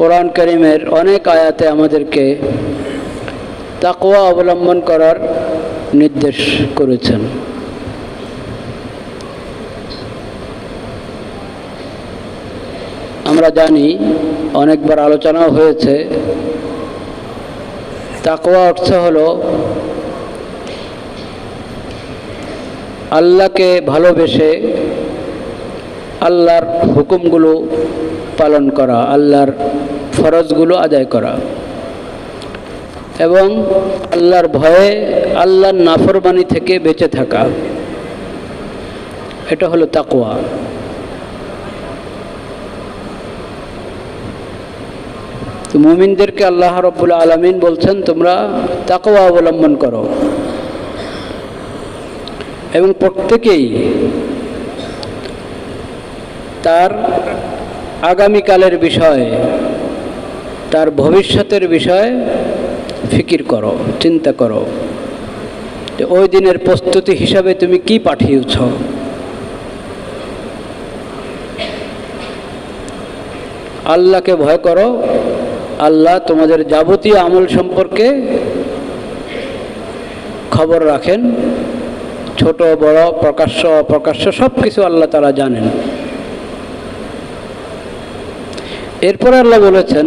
কোরআন করিমের অনেক আয়াতে আমাদেরকে তাকওয়া অবলম্বন করার নির্দেশ করেছেন। আমরা জানি অনেকবার আলোচনাও হয়েছে, তাকওয়া অর্থ হলো আল্লাহকে ভালোবেসে আল্লাহর হুকুমগুলো পালন করা, আল্লাহর ফরজগুলো আদায় করা। এবং আল্লাহর ভয়ে আল্লাহর নাফরবানি থেকে বেঁচে থাকা। এটা হলো তাকওয়া। তো মুমিনদেরকে আল্লাহ রব্বুল আলমিন বলছেন, তোমরা তাকওয়া অবলম্বন করো। এবং প্রত্যেকেই তার আগামীকালের বিষয় তার ভবিষ্যতের বিষয়ে ফিকির করো, চিন্তা করো। যে ওই দিনের প্রস্তুতি হিসাবে তুমি কি পাঠিয়েছ? আল্লাহকে ভয় করো। আল্লাহ তোমাদের যাবতীয় আমল সম্পর্কে খবর রাখেন। ছোট, বড়, প্রকাশ্য, অপ্রকাশ্য সব কিছু আল্লাহ তারা জানেন। এরপর আল্লাহ বলেছেন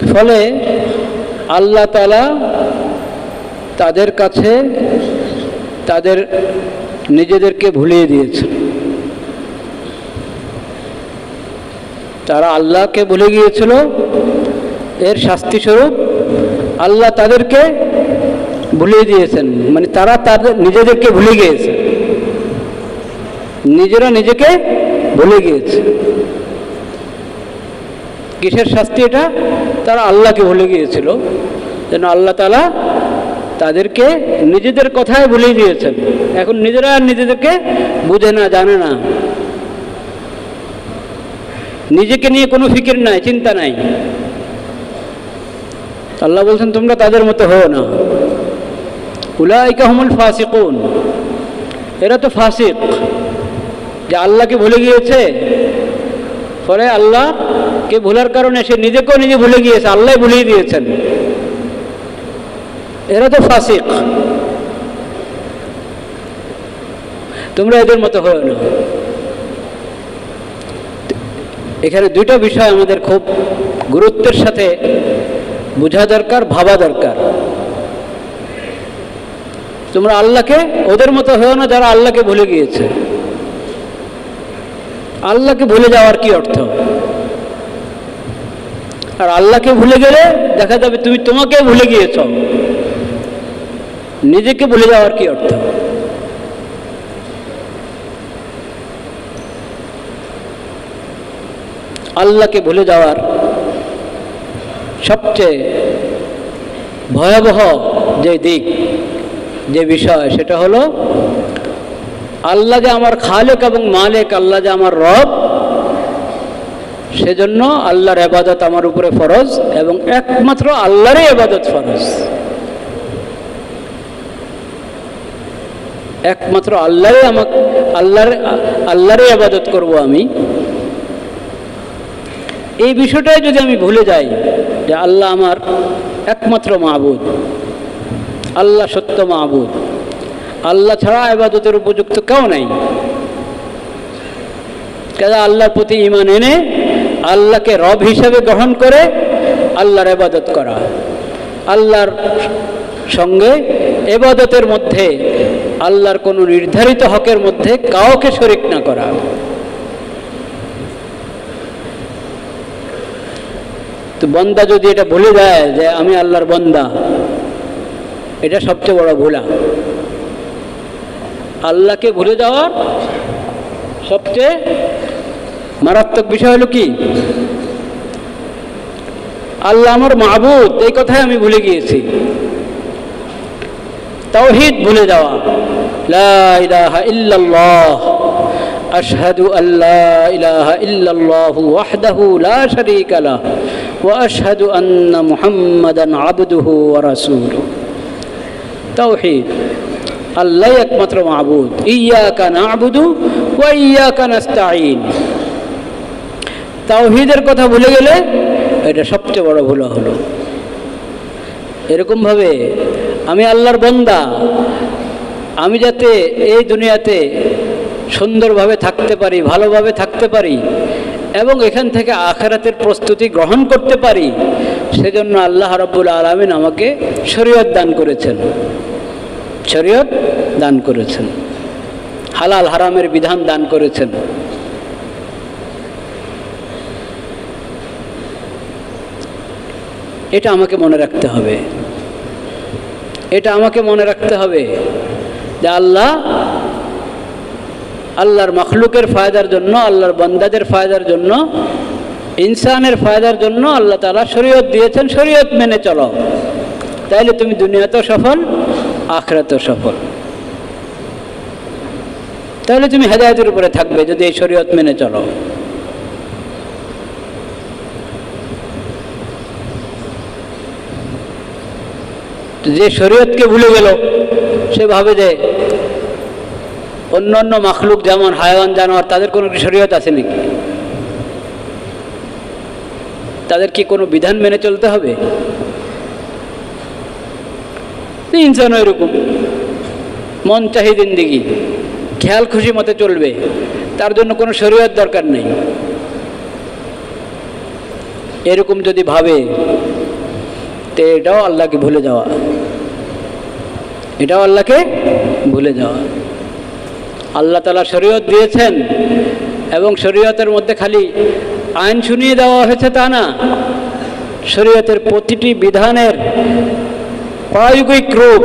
ফলে আল্লাহ তালা তাদের কাছে তাদের নিজেদেরকে ভুলিয়ে দিয়েছে তারা আল্লাহকে ভুলে গিয়েছিল। এর শাস্তিস্বরূপ আল্লাহ তাদেরকে ভুলিয়ে দিয়েছেন। মানে তারা তাদের নিজেদেরকে ভুলে গিয়েছে। নিজেরা নিজেকে ভুলে গিয়েছে। কিসের শাস্তি এটা? তারা আল্লাহকে ভুলে গিয়েছিল, যেন আল্লাহ তালা তাদেরকে নিজেদের কথায় ভুলিয়ে দিয়েছেন এখন নিজেরা নিজেদেরকে বুঝে না, জানে না। নিজেকে নিয়ে কোনো ফিকির নাই, চিন্তা নাই। আল্লাহ বলছেন, তোমরা তাদের মতো হও না। উলাইকা হুমুল ফাসিকুন। এরা তো ফাসিক। যে আল্লাহকে ভুলে গিয়েছে ফলে আল্লাহকে ভুলার কারণে সে নিজেকেও নিজে ভুলে গিয়েছে আল্লাহ ভুলিয়ে দিয়েছেন। এরা তো ফাসিক। তোমরা এদের মতো হও না। এখানে দুইটা বিষয় আমাদের খুব গুরুত্বের সাথে বোঝা দরকার, ভাবা দরকার। তোমরা আল্লাহকে, ওদের মতো হয়েও না যারা আল্লাহকে ভুলে গিয়েছে। আল্লাহকে ভুলে যাওয়ার কি অর্থ? আর আল্লাহকে ভুলে গেলে দেখা যাবে তুমি তোমাকে ভুলে গিয়েছ। নিজেকে ভুলে যাওয়ার কি অর্থ? আল্লাহকে ভুলে যাওয়ার সবচেয়ে ভয়াবহ যে দিক, যে বিষয়, সেটা হলো আল্লাহ যে আমার খালেক এবং মালেক, আল্লাহ যে আমার রব, সেজন্য আল্লাহর এবাদত আমার উপরে ফরজ এবং একমাত্র আল্লাহরই এবাদত ফরজ। একমাত্র আল্লাহরে আমাকে, আল্লাহর, আল্লাহরই আবাদত করব আমি। এই বিষয়টাই যদি আমি ভুলে যাই যে আল্লাহ আমার একমাত্র মাহবুদ আল্লাহ সত্য মাহবুদ আল্লাহ ছাড়া আবাদতের উপযুক্ত কেউ নাই। কাজে আল্লাহর প্রতি ইমান এনে আল্লাহকে রব হিসাবে গ্রহণ করে আল্লাহর এবাদত করা। আল্লাহর সঙ্গে এবাদতের মধ্যে, আল্লাহর কোনো নির্ধারিত হকের মধ্যে কাউকে শরিক না করা। তো বন্দা যদি এটা ভুলে যায় যে আমি আল্লাহর বন্দা, এটা সবচেয়ে বড় ভুলা। আল্লাহকে ভুলে যাওয়ার সবচেয়ে মারাত্মক বিষয় হলো কি? আল্লাহ আমার মাহবুদ, এই কথাই আমি ভুলে গিয়েছি। তাওহিদ ভুলে যাওয়া। ইলাহা ইল্লাল্লাহ ইল্লাল্লাহু লা আল্লাহ একমাত্র মাহবুদ ইয়াকা নাবুদু ওয়া ইয়াকা নাস্তাঈন। তাওহিদের কথা ভুলে গেলে এটা সবচেয়ে বড় ভুল হলো। এরকমভাবে আমি আল্লাহর বন্দা, আমি যাতে এই দুনিয়াতে সুন্দরভাবে থাকতে পারি, ভালোভাবে থাকতে পারি এবং এখান থেকে আখেরাতের প্রস্তুতি গ্রহণ করতে পারি, সেজন্য আল্লাহ রব্বুল আলমিন আমাকে শরীয়ত দান করেছেন। শরীয়ত দান করেছেন। হালাল হারামের বিধান দান করেছেন। এটা আমাকে মনে রাখতে হবে। এটা আমাকে মনে রাখতে হবে যে আল্লাহ আল্লাহর মখলুকের ফায়দার জন্য, আল্লাহর বন্দাদের ফায়দার জন্য, ইনসানের ফায়দার জন্য আল্লাহ তালা শরীয়ত দিয়েছেন। শরীয়ত মেনে চলো। তাইলে তুমি দুনিয়াতেও সফল আখরাতেও সফল। তাহলে তুমি হেদায়তের উপরে থাকবে, যদি এই শরীয়ত মেনে চলো। যে শরীয়তকে ভুলে গেল, সে ভাবে যে অন্য অন্য মাখলুক যেমন হায়ওয়ান জানোয়ার, তাদের কোনো শরীয়ত আছে নাকি? তাদের কি কোনো বিধান মেনে চলতে হবে? ইনসানও এরকম। মন চাহি দিনদিগি খেয়াল খুশি মতে চলবে। তার জন্য কোনো শরীয়ত দরকার নেই। এরকম যদি ভাবে, তো এটাও আল্লাহকে ভুলে যাওয়া। এটাও আল্লাহকে ভুলে যাওয়া। আল্লাহ তালা শরীয়ত দিয়েছেন এবং শরীয়তের মধ্যে খালি আইন শুনিয়ে দেওয়া হয়েছে তা না। শরীয়তের প্রতিটি বিধানের প্রায়োগিক রূপ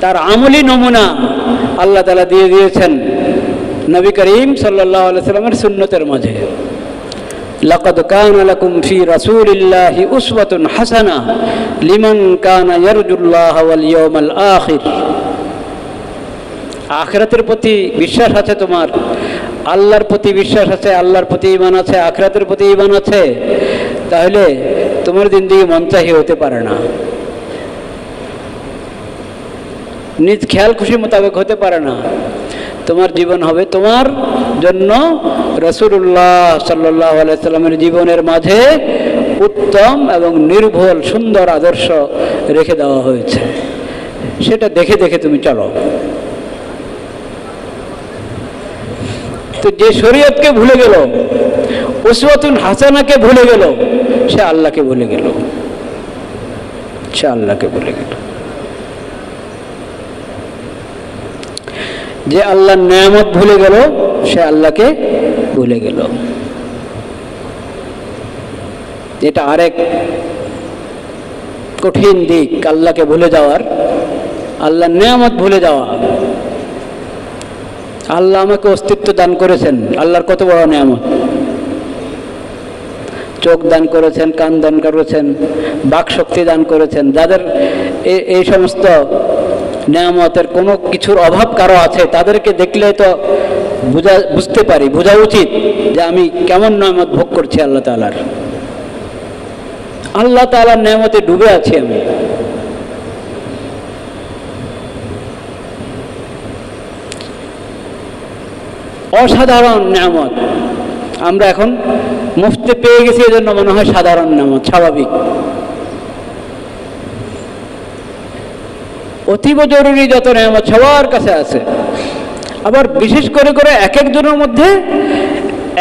তার আমলি নমুনা আল্লাহ তালা দিয়ে দিয়েছেন নবী করিম সাল্লাহ সাল্লামের সুন্নতের মাঝে لقد كان لكم في رسول الله أسوة حسنة لمن كان يرجو الله واليوم الآخر আখরাতের প্রতি বিশ্বাস আছে তোমার আল্লাহর প্রতি বিশ্বাস আছে আল্লাহর প্রতি ইমান আছে আখরাতের প্রতি ইমান আছে তাহলে তোমার দিন দিকে মন চাহি হতে পারে না। নিজ খেয়াল খুশি মোতাবেক হতে পারে না। তোমার জীবন হবে তোমার জন্য রসুল্লাহ সাল্লাহ আলাইসাল্লামের জীবনের মাঝে উত্তম এবং নির্ভুল, সুন্দর আদর্শ রেখে দেওয়া হয়েছে। সেটা দেখে দেখে তুমি চলো। তো যে শরীয়তকে ভুলে গেল, উসওয়াতুন হাসানাকে ভুলে গেল সে আল্লাহকে ভুলে গেল। সে আল্লাহকে ভুলে গেল। যে আল্লাহর নিয়ামত ভুলে গেল, সে আল্লাহকে ভুলে গেল। এটা আরেক কঠিন দিক, আল্লাহকে ভুলে যাওয়ার। আল্লাহর নিয়ামত ভুলে যাওয়া। আল্লাহ আমাকে অস্তিত্ব দান করেছেন। আল্লাহর কত বড় নিয়ামত। চোখ দান করেছেন, কান দান করেছেন, বাক শক্তি দান করেছেন। যাদের এই সমস্ত নিয়ামতের কোনো কিছুর অভাব কারও আছে, তাদেরকে দেখলে তো বুঝা, বুঝতে পারি, বোঝা উচিত যে আমি কেমন নিয়ামত ভোগ করছি আল্লাহ তালার আল্লাহ তালার নিয়ামতে ডুবে আছি আমি। অসাধারণ নিয়ামত। আমরা এখন মুফতে পেয়ে গেছি এজন্য মনে হয় সাধারণ নিয়ামত স্বাভাবিক। অতীব জরুরি যত নিয়ামত সবার কাছে আছে। আবার বিশেষ করে করে এক একজনের মধ্যে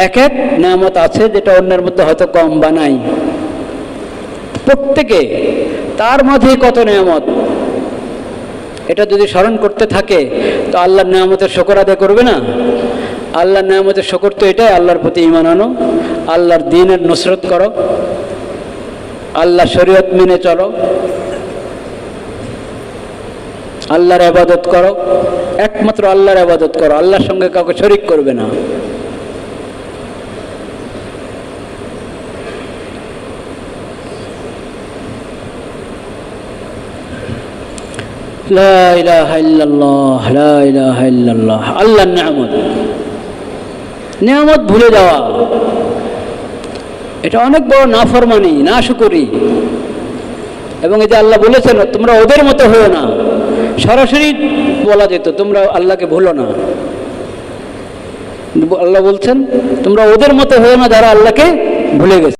এক এক নিয়ামত আছে যেটা অন্যের মধ্যে হয়তো কম বা নাই। প্রত্যেকে তার মাঝে কত নিয়ামত। এটা যদি স্মরণ করতে থাকে, তো আল্লাহর নিয়ামতের শকর আদায় করবে না? আল্লাহর নিয়ামতের শকর তো এটাই, আল্লাহর প্রতি ইমান আনো, আল্লাহর দিনের নুসরত করো আল্লাহ শরীয়ত মেনে চলো, আল্লাহর আবাদত করো, একমাত্র আল্লাহর আবাদত করো, আল্লাহর সঙ্গে কাউকে শরিক করবে না। আল্লাহ নামত আল্লাহর নিয়ামত ভুলে যাওয়া। এটা অনেক বড় নাফরমানি না শুকুরি এবং এই যে আল্লাহ বলেছেন, তোমরা ওদের মতো হয়েও না। সরাসরি বলা যেত, তোমরা আল্লাহকে ভুলো না। আল্লাহ বলছেন, তোমরা ওদের মতো হয়েও না যারা আল্লাহকে ভুলে গেছে।